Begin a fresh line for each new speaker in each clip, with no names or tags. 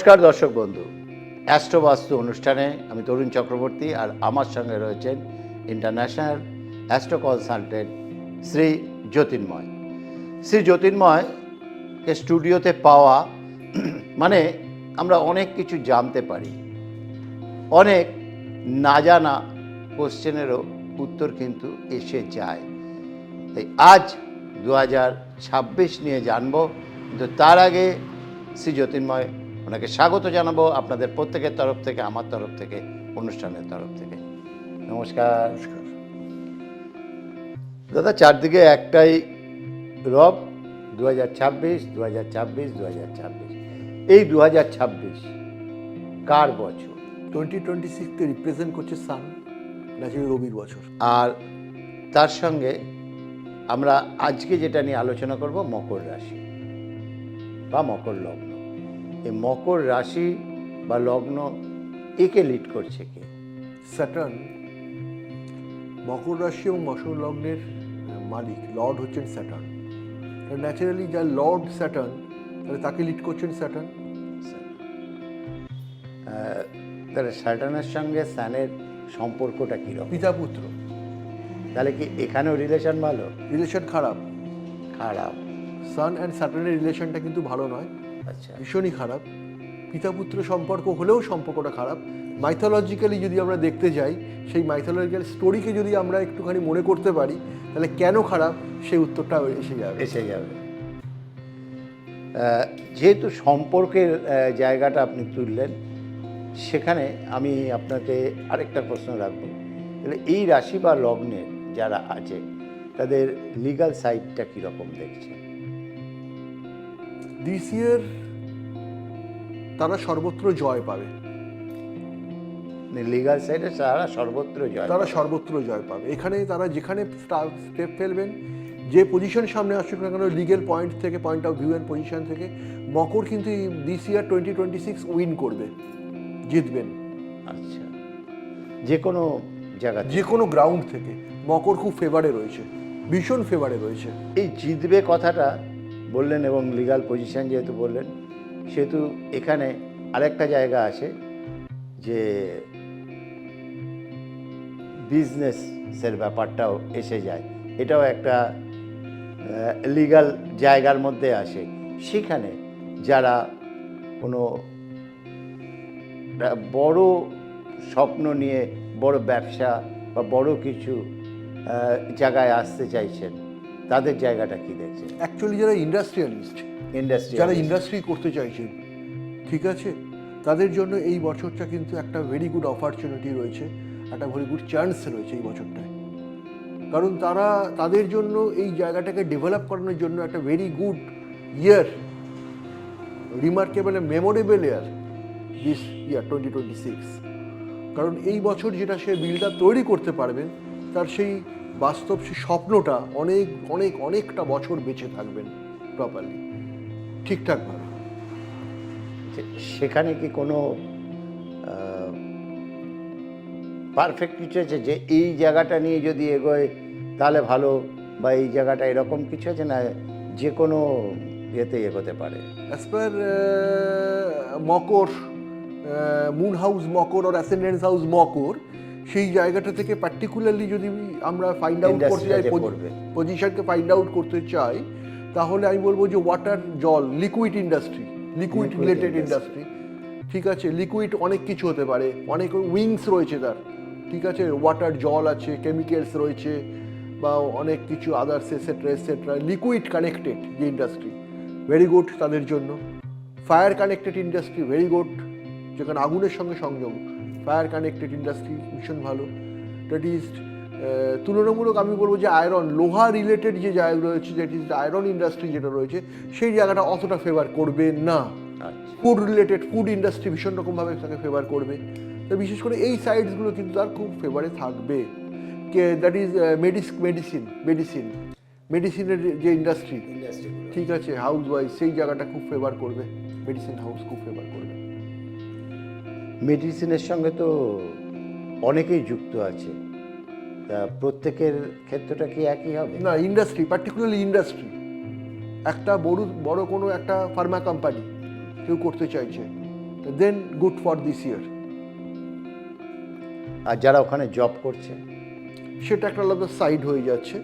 নমস্কার দর্শক বন্ধু। অ্যাস্ট্রোবাস্তু অনুষ্ঠানে আমি তরুণ চক্রবর্তী আর আমার সঙ্গে রয়েছেন international astro consultant Shri Jyotirmoy Shri জ্যোতির্ময়কে স্টুডিওতে পাওয়া মানে আমরা অনেক কিছু জানতে পারি। অনেক না জানা কোশ্চেনেরও উত্তর কিন্তু এসে যায়। তাই আজ দু হাজার ছাব্বিশ নিয়ে জানব, কিন্তু তার আগে শ্রী জ্যোতির্ময় ওনাকে স্বাগত জানাব আপনাদের প্রত্যেকের তরফ থেকে আমার তরফ থেকে অনুষ্ঠানের তরফ থেকে। নমস্কার। দাদা চারদিকে একটাই রব দু হাজার ছাব্বিশ দু হাজার ছাব্বিশ দু হাজার ছাব্বিশ। এই দু হাজার ছাব্বিশ কার বছর?
টোয়েন্টি টোয়েন্টি সিক্সকে রিপ্রেজেন্ট করছে সান ন্যাচারালি রবির বছর।
আর তার সঙ্গে আমরা আজকে যেটা নিয়ে আলোচনা করব মকর রাশি বা মকর লগ্ন। এই মকর রাশি বা লগ্ন একে লিড করছে কে?
স্যাটার্ন মকর রাশি এবং মকর লগ্নের মালিক লর্ড হচ্ছেন স্যাটার্ন ন্যাচারালি যার লর্ড স্যাটার্ন তাহলে তাকে লিড করছেন স্যাটার্ন
তাহলে স্যাটার্নের সঙ্গে স্যানের সম্পর্কটা কীরকম?
পিতা পুত্র
তাহলে কি এখানেও রিলেশন ভালো?
রিলেশন খারাপ।
খারাপ।
সান অ্যান্ড স্যাটার্নের রিলেশনটা কিন্তু ভালো নয়।
আচ্ছা।
ভীষণই খারাপ। পিতা পুত্র সম্পর্ক হলেও সম্পর্কটা খারাপ। মাইথোলজিক্যালি যদি আমরা দেখতে যাই সেই মাইথোলজিক্যাল স্টোরিকে যদি আমরা একটুখানি মনে করতে পারি তাহলে কেন খারাপ? সেই উত্তরটা এসে যাবে।
এসে যাবে। যেহেতু সম্পর্কের জায়গাটা আপনি তুললেন সেখানে আমি আপনাকে আরেকটা প্রশ্ন রাখব। তাহলে এই রাশি বা লগ্নের যারা আছে তাদের লিগাল সাইডটা কীরকম দেখছে
দিস ইয়ার তারা সর্বত্র জয় পাবে।
লিগাল সাইডে তারা সর্বত্র জয়
তারা সর্বত্র জয় পাবে। এখানে তারা যেখানে স্টেপ ফেলবেন যে পজিশন সামনে আসুক না কেন লিগেল পয়েন্ট থেকে point of view and position থেকে মকর কিন্তু this year twenty twenty six win করবে জিতবেন।
আচ্ছা। যে কোনো জায়গা
যে কোনো গ্রাউন্ড থেকে। মকর খুব ফেভারে রয়েছে ভীষণ ফেভারে রয়েছে।
এই জিতবে কথাটা বললেন এবং লিগাল পজিশন যেহেতু বললেন সেহেতু এখানে আরেকটা জায়গা আছে যে বিজনেসের ব্যাপারটাও এসে যায়। এটাও একটা লিগাল জায়গার মধ্যে আসে। সেখানে যারা কোনো বড় স্বপ্ন নিয়ে বড় ব্যবসা বা বড় কিছু জায়গায় আসতে চাইছেন তাদের জায়গাটা কি দেখছেন?
অ্যাকচুয়ালি যারা ইন্ডাস্ট্রিয়ালিস্ট
ইন্ডাস্ট্রি
যারা ইন্ডাস্ট্রি করতে চাইছেন ঠিক আছে? তাদের জন্য এই বছরটা কিন্তু একটা ভেরি গুড অপরচুনিটি রয়েছে একটা ভেরি গুড চান্স রয়েছে এই বছরটায়। কারণ তারা তাদের জন্য এই জায়গাটাকে ডেভেলপ করানোর জন্য একটা very good year remarkable memorable year this year twenty twenty six কারণ এই বছর যেটা সে বিলটা তৈরি করতে পারবেন তার সেই বাস্তব সেই স্বপ্নটা অনেক অনেক অনেকটা বছর বেঁচে থাকবেন প্রপারলি ঠিকঠাকভাবে।
সেখানে কি কোনো পারফেক্ট কিছু আছে? যে এই জায়গাটা নিয়ে যদি এগোয় তাহলে ভালো বা এই জায়গাটা এরকম কিছু আছে না যে কোনো ইয়েতে এগোতে পারে?
অ্যাজ পার মকর মুন হাউস মকর আর অ্যাসেন্ডেন্স হাউস মকর সেই জায়গাটা থেকে পার্টিকুলারলি যদি আমরা ফাইন্ড আউট করতে চাই পজিশনকে ফাইন্ড আউট করতে চাই তাহলে আমি বলব যে ওয়াটার জল liquid industry liquid related industry ঠিক আছে লিকুইড অনেক কিছু হতে পারে অনেক উইংস রয়েছে তার। ঠিক আছে ওয়াটার জল আছে কেমিক্যালস রয়েছে বা অনেক কিছু others etcetera etcetera liquid connected যে ইন্ডাস্ট্রি ভেরি গুড তাদের জন্য। Fire connected industry very good যেখানে আগুনের সঙ্গে সংযোগ ফায়ার কানেক্টেড ইন্ডাস্ট্রি ভীষণ ভালো। দ্যাট ইজ তুলনামূলক আমি বলব যে আয়রন লোহা রিলেটেড যে জায়গা রয়েছে দ্যাট ইজ আয়রন ইন্ডাস্ট্রি যেটা রয়েছে সেই জায়গাটা অতটা ফেভার করবে না। ফুড রিলেটেড ফুড ইন্ডাস্ট্রি ভীষণ রকমভাবে তাকে ফেভার করবে। তো বিশেষ করে এই সাইডসগুলো কিন্তু তার খুব ফেভারে থাকবে। কে দ্যাট ইজ মেডিস মেডিসিন মেডিসিন মেডিসিনের যে ইন্ডাস্ট্রি ঠিক আছে হাউস ওয়াইজ সেই জায়গাটা খুব ফেভার করবে। মেডিসিন হাউস খুব ফেভার করবে।
মেডিসিনের সঙ্গে তো অনেকেই যুক্ত আছে। তা প্রত্যেকের ক্ষেত্রটা কি একই হবে?
না ইন্ডাস্ট্রি পার্টিকুলারলি ইন্ডাস্ট্রি একটা বড় বড় কোনো একটা ফার্মা কোম্পানি কেউ করতে চাইছে then good for this year
আর যারা ওখানে জব করছে?
সেটা একটা আলাদা সাইড হয়ে যাচ্ছে।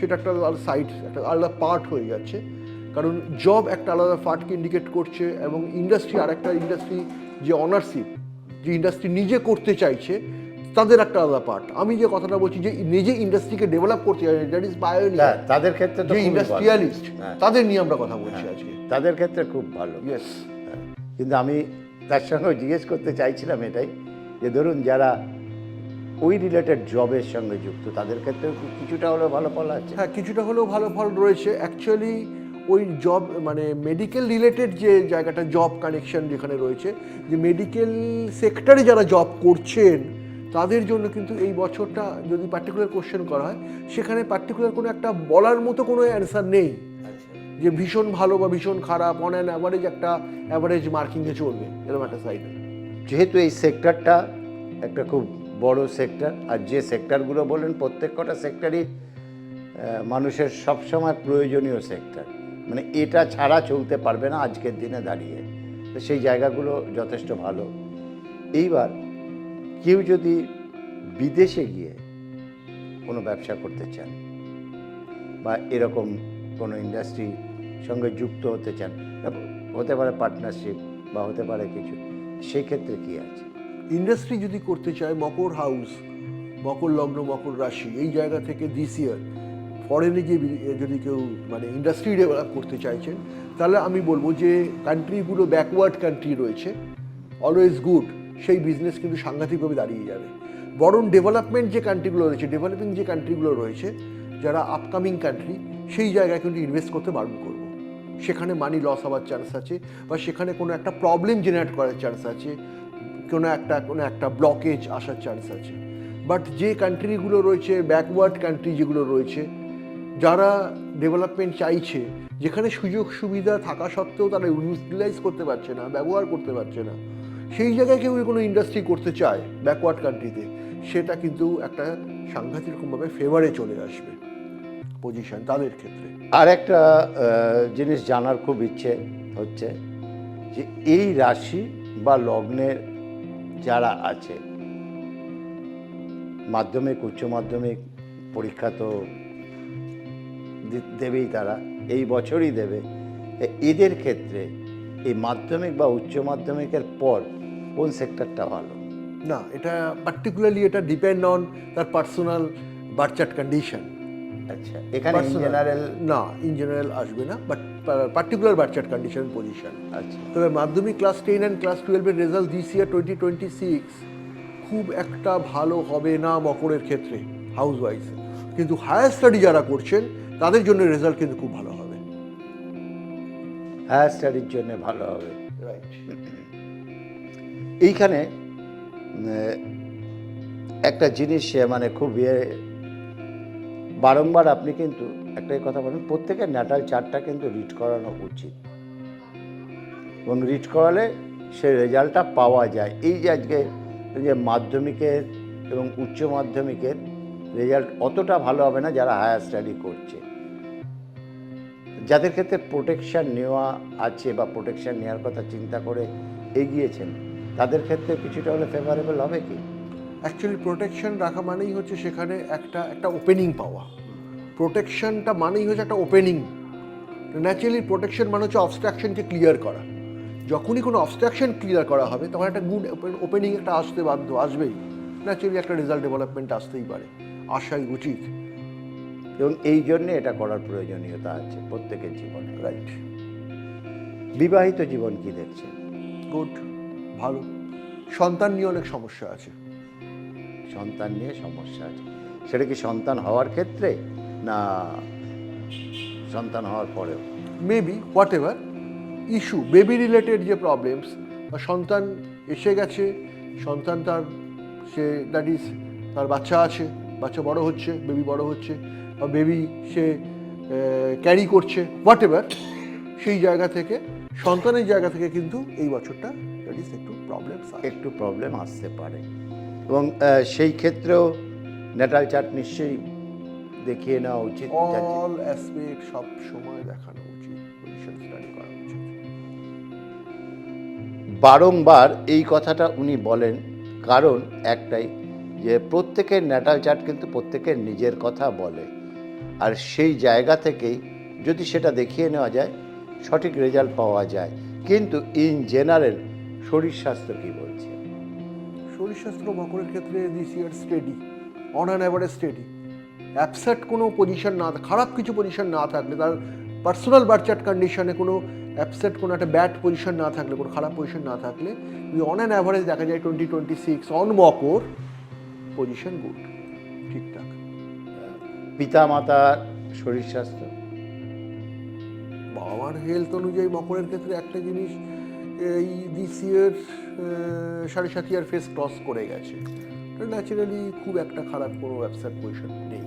সেটা একটা আলাদা সাইড একটা আলাদা পার্ট হয়ে যাচ্ছে। কারণ জব একটা আলাদা পার্টকে ইন্ডিকেট করছে এবং ইন্ডাস্ট্রি আর একটা ইন্ডাস্ট্রি যে অনারশিপ যে ইন্ডাস্ট্রি নিজে করতে চাইছে তাদের একটা আলাদা পার্ট আমি যে কথাটা বলছি যে নিজে ইন্ডাস্ট্রিকে ডেভেলপ করতে চাইছে দ্যাট ইজ
হ্যাঁ,
পায়োনিয়ার
তাদের ক্ষেত্রে তো
যে ইন্ডাস্ট্রিয়ালিস্ট
হ্যাঁ,
তাদের নিয়ে আমরা কথা বলছি আজকে।
তাদের ক্ষেত্রে খুব ভালো।
ইয়েস
হ্যাঁ, কিন্তু আমি তার সঙ্গে জিজ্ঞেস করতে চাইছিলাম এটাই যে ধরুন যারা ওই রিলেটেড জবের সঙ্গে যুক্ত তাদের ক্ষেত্রে কিছুটা হলেও ভালো ফল আছে?
হ্যাঁ কিছুটা হলেও ভালো ফল রয়েছে। অ্যাকচুয়ালি ওই জব মানে মেডিকেল রিলেটেড যে জায়গাটা জব কানেকশন যেখানে রয়েছে, যে মেডিকেল সেক্টরে যারা জব করছেন, তাদের জন্য কিন্তু এই বছরটা যদি পার্টিকুলার কোশ্চেন করা হয়, সেখানে পার্টিকুলার কোনো একটা বলার মতো কোনো অ্যান্সার নেই। যে ভীষণ ভালো বা ভীষণ খারাপ অন অ্যান অ্যাভারেজ একটা অ্যাভারেজ মার্কিংয়ে চলবে, এরকম একটা সাইডে
যেহেতু এই সেক্টরটা একটা খুব বড় সেক্টর আর যে সেক্টরগুলো বলেন, প্রত্যেক কটা সেক্টরই মানুষের সবসময় প্রয়োজনীয় সেক্টর মানে এটা ছাড়া চলতে পারবে না আজকের দিনে দাঁড়িয়ে। তো সেই জায়গাগুলো যথেষ্ট ভালো। এইবার কেউ যদি বিদেশে গিয়ে কোনো ব্যবসা করতে চান বা এরকম কোনো ইন্ডাস্ট্রি সঙ্গে যুক্ত হতে চান, হতে পারে পার্টনারশিপ বা হতে পারে কিছু সেই ক্ষেত্রে কি আছে?
ইন্ডাস্ট্রি যদি করতে চায় মকর হাউস মকর লগ্ন মকর রাশি, এই জায়গা থেকে দিস ইয়ার ফরেনে গিয়ে যদি কেউ মানে ইন্ডাস্ট্রি ডেভেলপ করতে চাইছেন, তাহলে আমি বলব যে কান্ট্রিগুলো ব্যাকওয়ার্ড কান্ট্রি রয়েছে অলওয়েজ গুড সেই বিজনেস কিন্তু সাংঘাতিকভাবে দাঁড়িয়ে যাবে। বরং ডেভেলপমেন্ট যে কান্ট্রিগুলো রয়েছে ডেভেলপিং যে কান্ট্রিগুলো রয়েছে, যারা আপকামিং কান্ট্রি সেই জায়গায় কিন্তু ইনভেস্ট করতে বারণ করব। সেখানে মানি লস হওয়ার চান্স আছে, বা সেখানে কোনো একটা প্রবলেম জেনারেট করার চান্স আছে, কোনো একটা কোনো একটা ব্লকেজ আসার চান্স আছে। বাট যে কান্ট্রিগুলো রয়েছে ব্যাকওয়ার্ড কান্ট্রি যেগুলো রয়েছে যারা ডেভেলপমেন্ট চাইছে, যেখানে সুযোগ সুবিধা থাকা সত্ত্বেও তারা ইউটিলাইজ করতে পারছে না, ব্যবহার করতে পারছে না, সেই জায়গায় কেউ কোনো ইন্ডাস্ট্রি করতে চায় ব্যাকওয়ার্ড কান্ট্রিতে সেটা কিন্তু একটা সাংঘাতিক রকমভাবে ফেভারে চলে আসবে পজিশন তাদের ক্ষেত্রে।
আর একটা জিনিস জানার খুব ইচ্ছে হচ্ছে যে এই রাশি বা লগ্নের যারা আছে, মাধ্যমিক, উচ্চ মাধ্যমিক, পরীক্ষা তো দেবেই তারা এই বছরই দেবে। এদের ক্ষেত্রে এই মাধ্যমিক বা উচ্চ মাধ্যমিকের পর কোন সেক্টরটা ভালো?
না এটা পার্টিকুলারলি এটা ডিপেন্ড অন তার পার্সোনাল বার্চার্ট কন্ডিশন
আচ্ছা এখানে জেনারেল
না ইন জেনারেল আসবে না but particular birth chart condition position
আচ্ছা।
তবে মাধ্যমিক ক্লাস টেন অ্যান্ড ক্লাস টুয়েলভের result this year twenty twenty six খুব একটা ভালো হবে না মকরের ক্ষেত্রে হাউস ওয়াইজ কিন্তু হায়ার স্টাডি যারা করছেন তাদের জন্য রেজাল্ট কিন্তু খুব ভালো হবে।
হায়ার স্টাডির জন্য ভালো হবে।
রাইট
এইখানে একটা জিনিস মানে খুব ইয়ে বারংবার আপনি কিন্তু একটাই কথা বলেন প্রত্যেকের ন্যাটাল চার্টটা কিন্তু রিড করানো উচিত। এবং রিড করালে সেই রেজাল্টটা পাওয়া যায়। এই যে আজকে যে মাধ্যমিকের এবং উচ্চ মাধ্যমিকের রেজাল্ট অতটা ভালো হবে না যারা হায়ার স্টাডি করছে। যাদের ক্ষেত্রে প্রোটেকশান নেওয়া আছে বা প্রোটেকশন নেওয়ার কথা চিন্তা করে এগিয়েছেন, তাদের ক্ষেত্রে কিছুটা হলে ফেভারেবল হবে কি?
অ্যাকচুয়ালি প্রোটেকশন রাখা মানেই হচ্ছে সেখানে একটা একটা ওপেনিং পাওয়া। প্রোটেকশনটা মানেই হচ্ছে একটা ওপেনিং ন্যাচারালি প্রোটেকশন মানে হচ্ছে অবস্ট্রাকশনকে ক্লিয়ার করা। যখনই কোনো অবস্ট্রাকশন ক্লিয়ার করা হবে, তখন একটা গুড ওপেনিং একটা আসতে বাধ্য, আসবেই। ন্যাচারালি একটা রেজাল্ট ডেভেলপমেন্ট আসতেই পারে। আসাই উচিত।
এবং এই জন্যে এটা করার প্রয়োজনীয়তা আছে প্রত্যেকের জীবনে
রাইট
বিবাহিত জীবন কি দেখছে
গুড ভালো। সন্তান নিয়ে অনেক সমস্যা আছে।
সন্তান নিয়ে সমস্যা আছে। সেটা কি সন্তান হওয়ার ক্ষেত্রে? না সন্তান হওয়ার পরেও।
Maybe whatever issue baby related যে প্রবলেমস বা সন্তান এসে গেছে সন্তান তার সে দ্যাট ইজ তার বাচ্চা আছে বাচ্চা বড় হচ্ছে বেবি বড় হচ্ছে বা বেবি সে ক্যারি করছে হোয়াট এভার সেই জায়গা থেকে সন্তানের জায়গা থেকে কিন্তু এই বছরটা দ্যাট ইজ একটু প্রবলেম
একটু প্রবলেম আসতে পারে। এবং সেই ক্ষেত্রেও নেটাল চার্ট নিশ্চয়ই দেখিয়ে নেওয়া উচিত।
অল অ্যাসপেক্ট সব সময় দেখানো উচিত পজিশন স্টাডি করা উচিত।
বারংবার এই কথাটা উনি বলেন কারণ একটাই যে প্রত্যেকের ন্যাটাল চার্ট কিন্তু প্রত্যেকের নিজের কথা বলে। আর সেই জায়গা থেকেই যদি সেটা দেখিয়ে নেওয়া যায়, সঠিক রেজাল্ট পাওয়া যায়। কিন্তু ইন জেনারেল শরীর স্বাস্থ্য কী বলছে?
শরীর স্বাস্থ্য মকরের ক্ষেত্রে this year steady on an average steady upset কোনো পজিশন না, খারাপ কিছু পজিশন না থাকলে, তার পার্সোনাল বার্চার্ট কন্ডিশনে কোনো অ্যাপসেট কোনো একটা ব্যাড পজিশন না থাকলে, কোনো খারাপ পজিশন না থাকলে অন অ্যান অ্যাভারেজ দেখা যায় twenty twenty six on Makar position good ঠিকঠাক
পিতা মাতার শরীর স্বাস্থ্য
বাবার হেলথ অনুযায়ী মকরের ক্ষেত্রে একটা জিনিস এই দিস ইয়ার সাড়ে সাত ইয়ার ফেস ক্রস করে গেছে। ন্যাচারালি খুব একটা খারাপ কোনো ব্যবসার পজিশন নেই।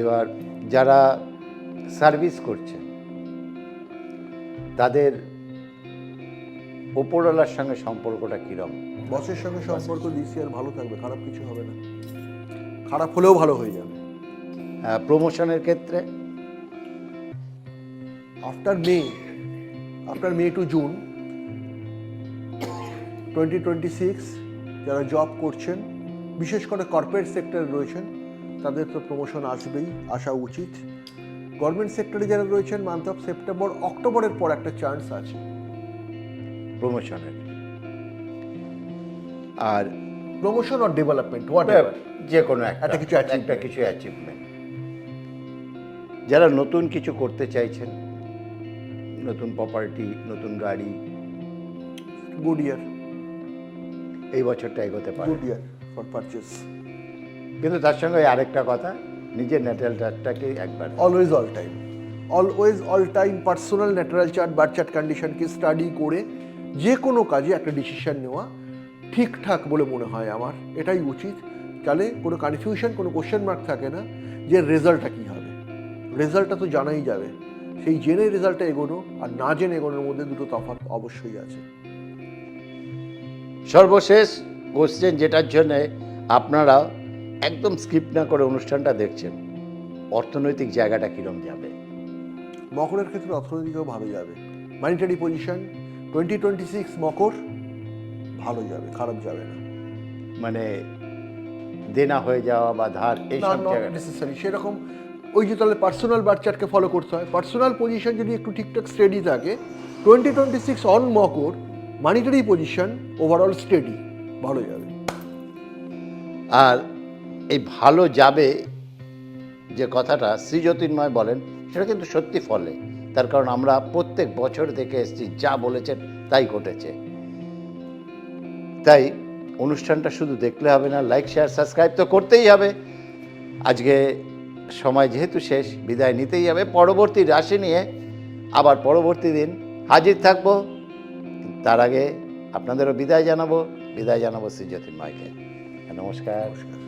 এবার যারা সার্ভিস করছে তাদের ওপরওয়ালার সঙ্গে সম্পর্কটা কীরকম
বসের সঙ্গে সম্পর্ক দিস ইয়ার ভালো থাকবে খারাপ কিছু হবে না। খারাপ হলেও ভালো হয়ে যাবে।
প্রমোশনের ক্ষেত্রে?
After May after May to June twenty twenty six যারা জব করছেন বিশেষ করে কর্পোরেট সেক্টরে রয়েছেন তাদের তো প্রমোশন আসবেই আসা উচিত। গভর্নমেন্ট সেক্টরে যারা রয়েছেন মান্থ অফ সেপ্টেম্বর অক্টোবরের পর একটা চান্স আছে।
প্রমোশনের আর
প্রমোশন অর ডেভেলপমেন্ট হোয়াট
যে কোনো একটা
কিছু
একটা কিছু অ্যাচিভমেন্ট যারা নতুন কিছু করতে চাইছেন নতুন প্রপার্টি নতুন গাড়ি
গুড ইয়ার
এই বছরটা এগোতে পারে।
গুড ইয়ার ফর পারচেস
কিন্তু তার সঙ্গে আরেকটা কথা নিজের ন্যাটাল চার্টটাকে একবার
always all time always all time personal natural chart birth chart কন্ডিশনকে study করে যে কোনো কাজে একটা ডিসিশন নেওয়া ঠিকঠাক বলে মনে হয় আমার। এটাই উচিত। তাহলে কোনো কনফিউশন কোনো কোশ্চেন মার্ক থাকে না যে রেজাল্টটা কী হবে। রেজাল্টটা তো জানাই যাবে। সেই জেনে রেজাল্টটা এগোনো আর না জেনে এগোনোর মধ্যে দুটো তফাৎ অবশ্যই আছে।
সর্বশেষ কোশ্চেন যেটার জন্যে আপনারা একদম স্কিপ না করে অনুষ্ঠানটা দেখছেন। অর্থনৈতিক জায়গাটা কীরকম যাবে?
মকরের ক্ষেত্রে অর্থনৈতিকও ভালো যাবে। Monetary position twenty twenty six Makar ভালো যাবে খারাপ যাবে না।
মানে দেনা হয়ে যাওয়া বা ধার
নেসেসারি সেরকম ওই যে তাহলে পার্সোনাল বার্চারকে ফলো করতে হয়। পার্সোনাল পজিশন যদি একটু ঠিকঠাক স্টেডি থাকে টোয়েন্টি টোয়েন্টি সিক্স অন মকর মানিটারি পজিশন ওভারঅল স্টেডি ভালো যাবে।
আর এই ভালো যাবে যে কথাটা শ্রী জ্যোতির্ময় বলেন সেটা কিন্তু সত্যি ফলে। তার কারণ আমরা প্রত্যেক বছর দেখে এসেছি যা বলেছেন তাই ঘটেছে। তাই অনুষ্ঠানটা শুধু দেখলে হবে না লাইক শেয়ার সাবস্ক্রাইব তো করতেই হবে। আজকে সময় যেহেতু শেষ, বিদায় নিতেই হবে। পরবর্তী রাশি নিয়ে আবার পরবর্তী দিন হাজির থাকব। তার আগে আপনাদেরও বিদায় জানাব। বিদায় জানাব শ্রী জ্যোতির্ময়কে। নমস্কার।
নমস্কার।